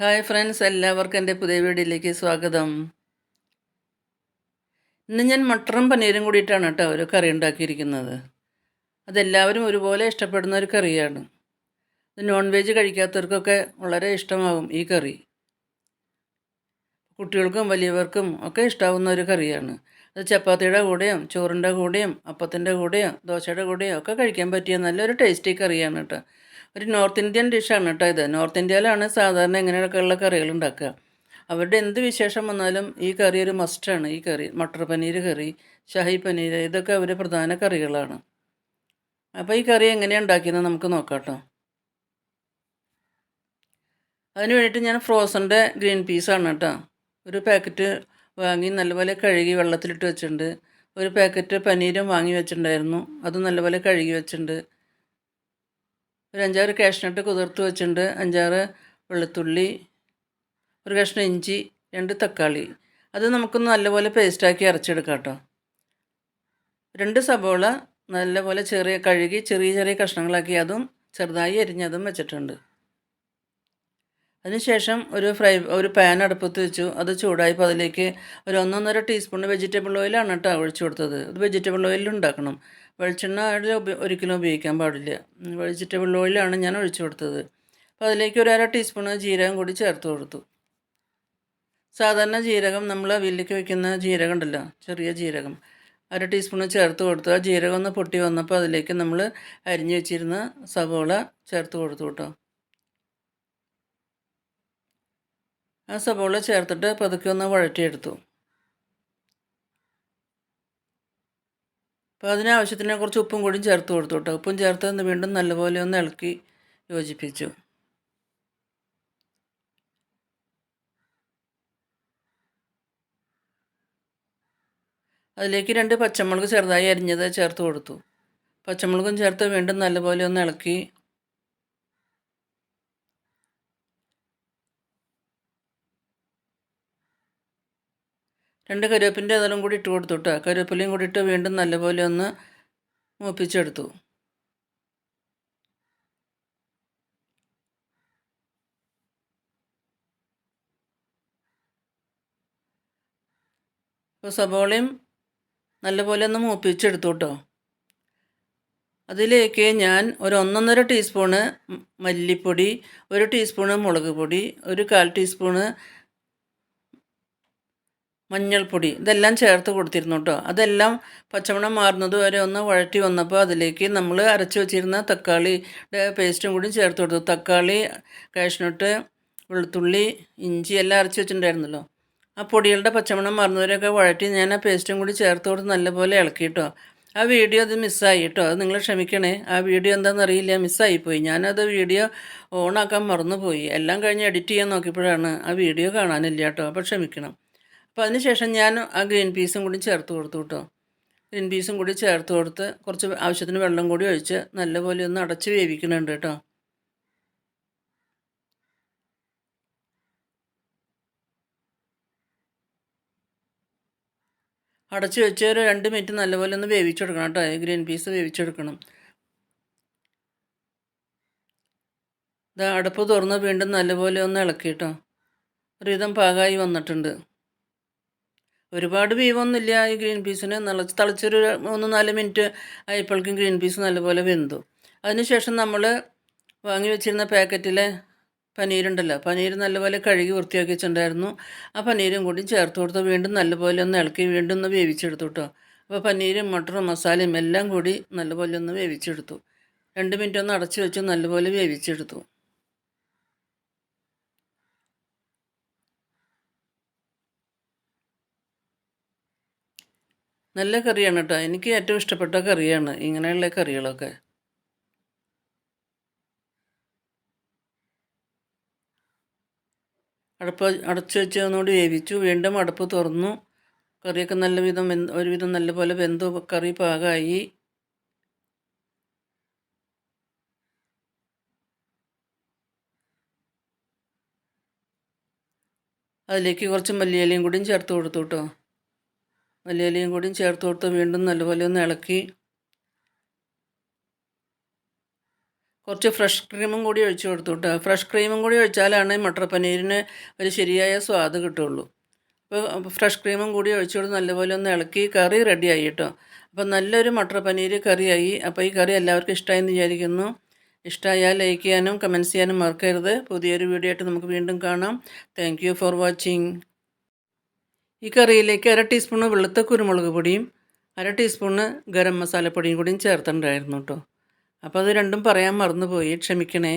Hi friends എല്ലാവർക്കും എന്റെ പുതിയ വീഡിയോയിലേക്ക് സ്വാഗതം. ഇന്ന് ഞാൻ മട്ടറും പനീരും കൂടിയിട്ടാണ് കേട്ടോ ഒരു കറി ഉണ്ടാക്കിയിരിക്കുന്നത്. അതെല്ലാവരും ഒരുപോലെ ഇഷ്ടപ്പെടുന്ന ഒരു കറിയാണ്. ഇത് നോൺ വെജ് കഴിക്കാത്തവർക്കൊക്കെ വളരെ ഇഷ്ടമാകും ഈ കറി. കുട്ടികൾക്കും വലിയവർക്കും ഒക്കെ ഇഷ്ടാവുന്ന ഒരു കറിയാണ്. അത് ചപ്പാത്തിയുടെ കൂടെയും ചോറിന്റെ കൂടെയും അപ്പത്തിന്റെ കൂടെയും ദോശയുടെ കൂടെയും ഒക്കെ കഴിക്കാൻ പറ്റിയ നല്ലൊരു ടേസ്റ്റി കറിയാണ് കേട്ടോ. ഒരു നോർത്ത് ഇന്ത്യൻ ഡിഷാണ് കേട്ടോ ഇത്. നോർത്ത് ഇന്ത്യയിലാണ് സാധാരണ ഇങ്ങനെയൊക്കെയുള്ള കറികൾ ഉണ്ടാക്കുക. അവരുടെ എന്ത് വിശേഷം വന്നാലും ഈ കറി ഒരു മസ്റ്റാണ് ഈ കറി മട്ടർ പനീർ കറി ഷാഹി പനീർ ഇതൊക്കെ അവരുടെ പ്രധാന കറികളാണ്. അപ്പോൾ ഈ കറി എങ്ങനെയാണ് ഉണ്ടാക്കിയെന്ന് നമുക്ക് നോക്കാം കേട്ടോ. അതിന് വേണ്ടിയിട്ട് ഞാൻ ഫ്രോസന്റെ ഗ്രീൻ പീസാണ് കേട്ടോ. ഒരു പാക്കറ്റ് വാങ്ങി നല്ലപോലെ കഴുകി വെള്ളത്തിലിട്ട് വെച്ചിട്ടുണ്ട്. ഒരു പാക്കറ്റ് പനീരും വാങ്ങി വെച്ചിട്ടുണ്ടായിരുന്നു. അത് നല്ലപോലെ കഴുകി വെച്ചിട്ടുണ്ട്. ഒരു അഞ്ചാറ് കാഷ്നട്ട് കുതിർത്ത് വെച്ചിട്ടുണ്ട്. അഞ്ചാറ് വെളുത്തുള്ളി ഒരു കഷ്ണം ഇഞ്ചി രണ്ട് തക്കാളി. അത് നമുക്കൊന്ന് നല്ലപോലെ പേസ്റ്റാക്കി അരച്ചെടുക്കാം കേട്ടോ. രണ്ട് സബോള നല്ലപോലെ ചെറിയ കഴുകി ചെറിയ ചെറിയ കഷ്ണങ്ങളാക്കി അതും ചെറുതായി അരിഞ്ഞതും വെച്ചിട്ടുണ്ട്. അതിനുശേഷം ഒരു ഫ്രൈ ഒരു പാൻ അടുപ്പത്ത് വെച്ചു. അത് ചൂടായപ്പോൾ അതിലേക്ക് ഒരു ഒന്നൊന്നര ടീസ്പൂൺ വെജിറ്റബിൾ ഓയിലാണ് കേട്ടോ ഒഴിച്ചു കൊടുത്തത്. അത് വെജിറ്റബിൾ ഓയിലിൽ ഉണ്ടാക്കണം. വെളിച്ചെണ്ണ ഒരിക്കലും ഉപയോഗിക്കാൻ പാടില്ല. വെജിറ്റബിൾ ഓയിലാണ് ഞാൻ ഒഴിച്ചു കൊടുത്തത്. അപ്പോൾ അതിലേക്ക് ഒരു അര ടീസ്പൂൺ ജീരകം കൂടി ചേർത്ത് കൊടുത്തു. സാധാരണ ജീരകം നമ്മൾ വില്ലിക്ക് വയ്ക്കുന്ന ജീരകം ഉണ്ടല്ലോ ചെറിയ ജീരകം. അര ടീസ്പൂൺ ചേർത്ത് കൊടുത്തു. ആ ജീരകം ഒന്ന് പൊട്ടി വന്നപ്പോൾ അതിലേക്ക് നമ്മൾ അരിഞ്ഞു വെച്ചിരുന്ന സവോള ചേർത്ത് കൊടുത്തു കേട്ടോ. ആ സവോള ചേർത്തിട്ട് പതുക്കെ ഒന്ന് വഴറ്റിയെടുത്തു. അപ്പോൾ അതിനാവശ്യത്തിന് കുറച്ച് ഉപ്പും കൂടി ചേർത്ത് കൊടുത്തു കേട്ടോ. ഉപ്പും ചേർത്ത് ഒന്ന് വീണ്ടും നല്ലപോലെ ഒന്ന് ഇളക്കി യോജിപ്പിച്ചു. അതിലേക്ക് രണ്ട് പച്ചമുളക് ചെറുതായി അരിഞ്ഞത് ചേർത്ത് കൊടുത്തു. പച്ചമുളകും ചേർത്ത് വീണ്ടും നല്ലപോലെ ഒന്ന് ഇളക്കി രണ്ട് കരുവേപ്പിന്റെ ഇതെല്ലാം കൂടി ഇട്ട് കൊടുത്തു കേട്ടോ കരുവേപ്പിലയും കൂടി ഇട്ട് വീണ്ടും നല്ലപോലെ ഒന്ന് മൂപ്പിച്ചെടുത്തു. ഇപ്പോൾ സബോളയും നല്ലപോലെ ഒന്ന് മൂപ്പിച്ചെടുത്തു കേട്ടോ അതിലേക്ക് ഞാൻ ഒരു ഒന്നൊന്നര ടീസ്പൂണ് മല്ലിപ്പൊടി ഒരു ടീസ്പൂണ് മുളക് പൊടി ഒരു കാൽ ടീസ്പൂണ് മഞ്ഞൾപ്പൊടി ഇതെല്ലാം ചേർത്ത് കൊടുത്തിരുന്നു കേട്ടോ അതെല്ലാം പച്ചമണം മാറുന്നത് വരെ ഒന്ന് വഴറ്റി വന്നപ്പോൾ അതിലേക്ക് നമ്മൾ അരച്ച് വെച്ചിരുന്ന തക്കാളിയുടെ പേസ്റ്റും കൂടി ചേർത്ത് കൊടുത്തു. തക്കാളി കാഷ്നട്ട് വെളുത്തുള്ളി ഇഞ്ചി എല്ലാം അരച്ച് വെച്ചിട്ടുണ്ടായിരുന്നല്ലോ. ആ പൊടികളുടെ പച്ചമണം മറന്നവരൊക്കെ വഴറ്റി ഞാൻ ആ പേസ്റ്റും കൂടി ചേർത്ത് കൊടുത്ത് നല്ലപോലെ ഇളക്കി കേട്ടോ ആ വീഡിയോ അത് മിസ്സായി കേട്ടോ അത് നിങ്ങൾ ക്ഷമിക്കണേ. ആ വീഡിയോ എന്താണെന്ന് അറിയില്ല. മിസ്സായിപ്പോയി ഞാനത് വീഡിയോ ഓണാക്കാൻ മറന്നുപോയി. എല്ലാം കഴിഞ്ഞ് എഡിറ്റ് ചെയ്യാൻ നോക്കിയപ്പോഴാണ് ആ വീഡിയോ കാണാനില്ല കേട്ടോ അപ്പോൾ ക്ഷമിക്കണം. അപ്പോൾ അതിനുശേഷം ഞാൻ ആ ഗ്രീൻ പീസും കൂടി ചേർത്ത് കൊടുത്തു കേട്ടോ. ഗ്രീൻ പീസും കൂടി ചേർത്ത് കൊടുത്ത് കുറച്ച് ആവശ്യത്തിന് വെള്ളം കൂടി ഒഴിച്ച് നല്ലപോലെ ഒന്ന് അടച്ച് വേവിക്കുന്നുണ്ട് കേട്ടോ. അടച്ച് വെച്ച് ഒരു രണ്ട് മിനിറ്റ് നല്ലപോലെ ഒന്ന് വേവിച്ചെടുക്കണം കേട്ടോ. ഗ്രീൻ പീസ് വേവിച്ചെടുക്കണം. ഇത് അടുപ്പ് തുറന്ന് വീണ്ടും നല്ലപോലെ ഒന്ന് ഇളക്കി കേട്ടോ. ഒരുവിധം പാകമായി വന്നിട്ടുണ്ട്. ഒരുപാട് വീവൊന്നുമില്ല ഈ ഗ്രീൻ പീസിന്. നല്ല തിളച്ചൊരു മൂന്ന് നാല് മിനിറ്റ് ആയപ്പോഴേക്കും ഗ്രീൻ പീസ് നല്ലപോലെ വെന്തു. അതിനുശേഷം നമ്മൾ വാങ്ങി വെച്ചിരുന്ന പാക്കറ്റിലെ പനീരുണ്ടല്ലോ പനീർ നല്ലപോലെ കഴുകി വൃത്തിയാക്കി വെച്ചിട്ടുണ്ടായിരുന്നു ആ പനീരും കൂടി ചേർത്ത് കൊടുത്ത് വീണ്ടും നല്ലപോലെ ഒന്ന് ഇളക്കി വീണ്ടും ഒന്ന് വേവിച്ചെടുത്തു കേട്ടോ അപ്പോൾ പനീരും മട്ടറും മസാലയും എല്ലാം കൂടി നല്ലപോലെ ഒന്ന് വേവിച്ചെടുത്തു. രണ്ട് മിനിറ്റ് ഒന്ന് അടച്ചു വെച്ച് നല്ലപോലെ വേവിച്ചെടുത്തു. നല്ല കറിയാണ് കേട്ടോ എനിക്ക് ഏറ്റവും ഇഷ്ടപ്പെട്ട കറിയാണ് ഇങ്ങനെയുള്ള കറികളൊക്കെ. അടുപ്പ് അടച്ചു വെച്ച് ഒന്നുകൂടി വേവിച്ചു. വീണ്ടും അടുപ്പ് തുറന്നു. കറിയൊക്കെ നല്ല വിധം വെന്ത് ഒരുവിധം നല്ലപോലെ വെന്തു. കറി പാകമായി. അതിലേക്ക് കുറച്ച് മല്ലിയിലയും കൂടിയും ചേർത്ത് കൊടുത്തു കേട്ടോ മല്ലിയിലയും കൂടിയും ചേർത്ത് കൊടുത്ത് വീണ്ടും നല്ലപോലെ ഒന്ന് ഇളക്കി. കുറച്ച് ഫ്രഷ് ക്രീമും കൂടി ഒഴിച്ചു കൊടുത്തു ഫ്രഷ് ക്രീമും കൂടി ഒഴിച്ചാലാണ് മട്ടർ പനീരിന് ഒരു ശരിയായ സ്വാദ് കിട്ടുള്ളൂ. അപ്പോൾ ഫ്രഷ് ക്രീമും കൂടി ഒഴിച്ചു കൊടുത്ത് നല്ലപോലെ ഒന്ന് ഇളക്കി കറി റെഡിയായി കേട്ടോ അപ്പോൾ നല്ലൊരു മട്ടർ പനീർ കറിയായി. അപ്പോൾ ഈ കറി എല്ലാവർക്കും ഇഷ്ടമായി എന്ന് വിചാരിക്കുന്നു. ഇഷ്ടമായാൽ ലൈക്ക് ചെയ്യാനും കമന്റ്സ് ചെയ്യാനും മറക്കരുത്. പുതിയൊരു വീഡിയോ ആയിട്ട് നമുക്ക് വീണ്ടും കാണാം. താങ്ക് ഫോർ വാച്ചിങ് ഈ കറിയിലേക്ക് അര ടീസ്പൂണ് വെളുത്ത കുരുമുളക് പൊടിയും അര ടീസ്പൂണ് ഗരം മസാലപ്പൊടിയും കൂടിയും ചേർത്തിട്ടുണ്ടായിരുന്നു കേട്ടോ. അപ്പോൾ അത് രണ്ടും പറയാൻ മറന്നുപോയി. ക്ഷമിക്കണേ.